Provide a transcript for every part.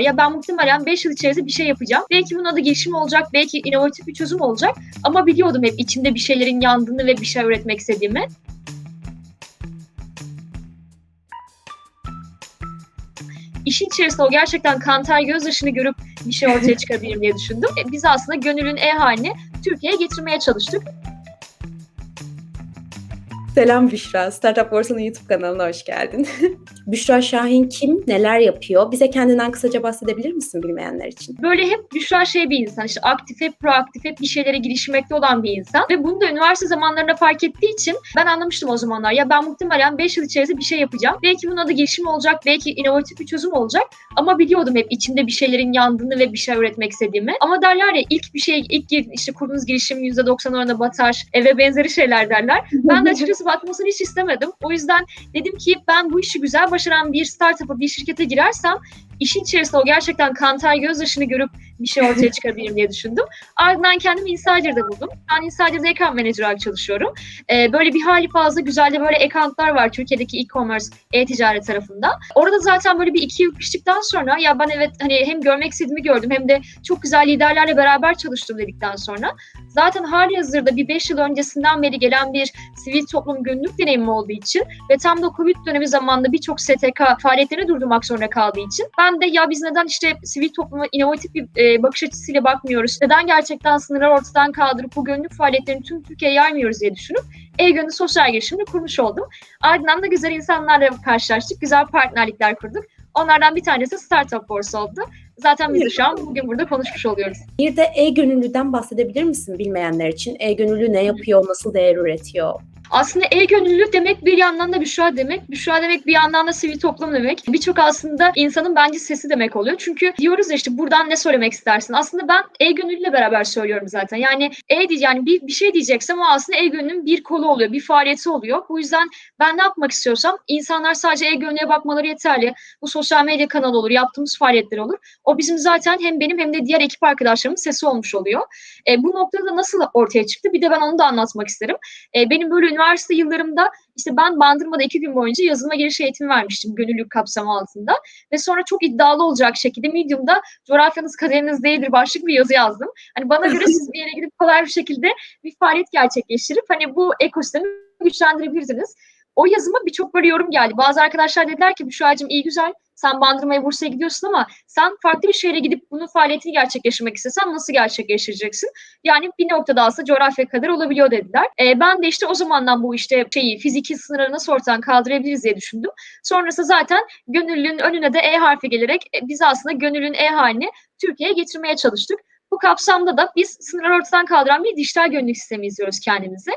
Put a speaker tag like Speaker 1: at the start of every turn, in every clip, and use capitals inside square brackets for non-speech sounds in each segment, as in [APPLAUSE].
Speaker 1: Ya ben muhtemelen 5 yıl içerisinde bir şey yapacağım. Belki bunun adı girişim olacak, belki inovatif bir çözüm olacak. Ama biliyordum hep içimde bir şeylerin yandığını ve bir şey üretmek istediğimi. İşin içerisinde o gerçekten kanter gözyaşını görüp bir şey ortaya çıkabilirim diye düşündüm. E, Biz aslında gönülün e-halini Türkiye'ye getirmeye çalıştık.
Speaker 2: Selam Büşra. Startup Borsa'nın YouTube kanalına hoş geldin. [LAUGHS] Büşra Şahin kim? Neler yapıyor? Bize kendinden kısaca bahsedebilir misin bilmeyenler için?
Speaker 1: Böyle hep Büşra şey bir insan işte aktif hep proaktif hep bir şeylere girişmekte olan bir insan ve bunu da üniversite zamanlarında fark ettiği için ben anlamıştım o zamanlar ya ben muhtemelen 5 yıl içerisinde bir şey yapacağım. Belki bunun adı girişim olacak belki inovatif bir çözüm olacak ama biliyordum hep içimde bir şeylerin yandığını ve bir şey üretmek istediğimi. Ama derler ya ilk bir şey ilk işte kurduğunuz girişim %90 oranında batar e, ve benzeri şeyler derler. Ben de [LAUGHS] açıkçası batmasını hiç istemedim. O yüzden dedim ki ben bu işi güzel başaran bir startup'a bir şirkete girersem işin içerisinde o gerçekten kanter gözyaşını görüp bir şey ortaya [LAUGHS] çıkarabilirim diye düşündüm. Ardından kendimi Insider'da buldum. Ben Insider'da account manager olarak çalışıyorum. Ee, böyle bir hali fazla güzel de böyle accountlar var Türkiye'deki e-commerce, e-ticaret tarafında. Orada zaten böyle bir iki yıl piştikten sonra ya ben evet hani hem görmek istediğimi gördüm hem de çok güzel liderlerle beraber çalıştım dedikten sonra zaten hali hazırda bir 5 yıl öncesinden beri gelen bir sivil toplum gönüllülük deneyimim olduğu için ve tam da Covid dönemi zamanında birçok STK faaliyetlerini durdurmak zorunda kaldığı için ben de ya biz neden işte sivil topluma inovatif bir e, bakış açısıyla bakmıyoruz? Neden gerçekten sınırlar ortadan kaldırıp bu gönüllülük faaliyetlerini tüm Türkiye'ye yaymıyoruz diye düşünüp E-Gönül Sosyal Girişimini kurmuş oldum. Ardından da güzel insanlarla karşılaştık, güzel partnerlikler kurduk. Onlardan bir tanesi Startup Force oldu. Zaten biz de şu an bugün burada konuşmuş oluyoruz.
Speaker 2: Bir de e-gönüllüden bahsedebilir misin bilmeyenler için? E-gönüllü ne yapıyor, nasıl değer üretiyor?
Speaker 1: Aslında e-gönüllülük demek bir yandan da Büşra demek. Büşra demek bir yandan da sivil toplum demek. Birçok aslında insanın bence sesi demek oluyor. Çünkü diyoruz ya işte buradan ne söylemek istersin? Aslında ben e-gönüllüyle beraber söylüyorum zaten. Yani e yani bir, bir şey diyeceksem o aslında e-gönüllünün bir kolu oluyor, bir faaliyeti oluyor. Bu yüzden ben ne yapmak istiyorsam insanlar sadece e-gönüllüye bakmaları yeterli. Bu sosyal medya kanalı olur, yaptığımız faaliyetler olur. O bizim zaten hem benim hem de diğer ekip arkadaşlarımın sesi olmuş oluyor. E, bu noktada nasıl ortaya çıktı? Bir de ben onu da anlatmak isterim. E, benim böyle üniversite yıllarımda işte ben Bandırma'da iki gün boyunca yazılıma giriş eğitimi vermiştim gönüllülük kapsamı altında. Ve sonra çok iddialı olacak şekilde Medium'da coğrafyanız kaderiniz değildir başlık bir yazı yazdım. Hani bana göre siz bir yere gidip kolay bir şekilde bir faaliyet gerçekleştirip hani bu ekosistemi güçlendirebilirsiniz. O yazıma birçok böyle yorum geldi. Bazı arkadaşlar dediler ki Büşra'cığım iyi güzel sen Bandırma'ya Bursa'ya gidiyorsun ama sen farklı bir şehre gidip bunun faaliyetini gerçekleştirmek istesen nasıl gerçekleştireceksin? Yani bir noktada aslında coğrafya kadar olabiliyor dediler. E, ben de işte o zamandan bu işte şeyi fiziki sınırları nasıl ortadan kaldırabiliriz diye düşündüm. Sonrası zaten gönüllünün önüne de E harfi gelerek e, biz aslında gönüllünün E halini Türkiye'ye getirmeye çalıştık. Bu kapsamda da biz sınırları ortadan kaldıran bir dijital gönüllülük sistemi izliyoruz kendimize.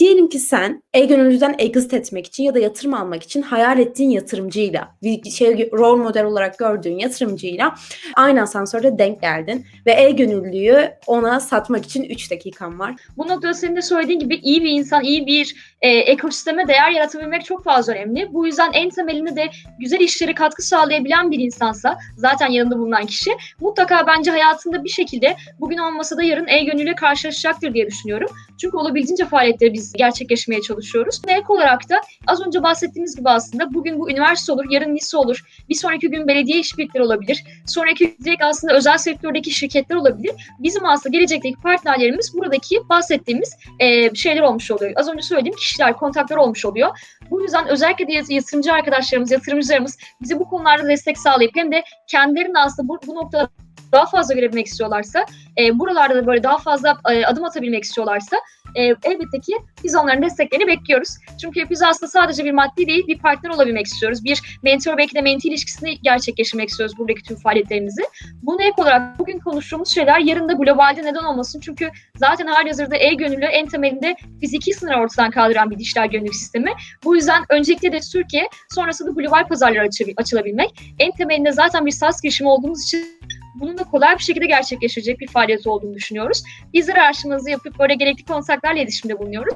Speaker 2: Diyelim ki sen e-gönüllüden exit etmek için ya da yatırım almak için hayal ettiğin yatırımcıyla, bir şey rol model olarak gördüğün yatırımcıyla aynı asansörde denk geldin ve e-gönüllüyü ona satmak için 3 dakikan var.
Speaker 1: Bu noktada senin de söylediğin gibi iyi bir insan, iyi bir e, ekosisteme değer yaratabilmek çok fazla önemli. Bu yüzden en temelinde de güzel işlere katkı sağlayabilen bir insansa zaten yanında bulunan kişi mutlaka bence hayatında bir şekilde bugün olmasa da yarın e-gönüllüyle karşılaşacaktır diye düşünüyorum. Çünkü olabildiğince faaliyetleri biz gerçekleşmeye çalışıyoruz. Ve ek olarak da az önce bahsettiğimiz gibi aslında bugün bu üniversite olur, yarın lise olur, bir sonraki gün belediye işbirlikleri olabilir, sonraki direkt aslında özel sektördeki şirketler olabilir. Bizim aslında gelecekteki partnerlerimiz buradaki bahsettiğimiz e, şeyler olmuş oluyor. Az önce söylediğim kişiler, kontaklar olmuş oluyor. Bu yüzden özellikle de yatırımcı arkadaşlarımız, yatırımcılarımız bize bu konularda destek sağlayıp hem de kendilerini aslında bu, bu noktada daha fazla görebilmek istiyorlarsa, e, buralarda da böyle daha fazla e, adım atabilmek istiyorlarsa e, elbette ki biz onların desteklerini bekliyoruz. Çünkü biz aslında sadece bir maddi değil bir partner olabilmek istiyoruz. Bir mentor belki de menti ilişkisini gerçekleştirmek istiyoruz buradaki tüm faaliyetlerimizi. Bunu ek olarak bugün konuştuğumuz şeyler yarın da globalde neden olmasın? Çünkü zaten halihazırda e-gönüllü en temelinde fiziki sınır ortadan kaldıran bir dijital gönüllü sistemi. Bu yüzden öncelikle de Türkiye sonrasında global pazarlara açı- açılabilmek. En temelinde zaten bir SaaS girişimi olduğumuz için bunun da kolay bir şekilde gerçekleşecek bir faaliyet olduğunu düşünüyoruz. Bizler araştırmamızı yapıp böyle gerekli kontaklarla iletişimde bulunuyoruz.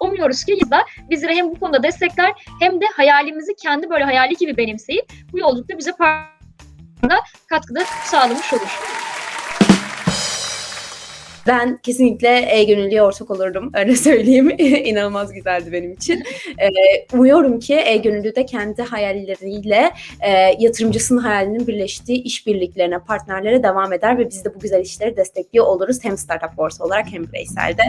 Speaker 1: Umuyoruz ki da bizlere hem bu konuda destekler hem de hayalimizi kendi böyle hayali gibi benimseyip bu yolculukta bize katkıda sağlamış olur.
Speaker 2: Ben kesinlikle e-gönüllüye ortak olurdum. [LAUGHS] Öyle söyleyeyim. [LAUGHS] İnanılmaz güzeldi benim için. Ee, umuyorum ki e-gönüllü de kendi hayalleriyle e, yatırımcısının hayalinin birleştiği işbirliklerine, partnerlere devam eder ve biz de bu güzel işleri destekliyor oluruz. Hem startup borsa olarak hem bireyselde.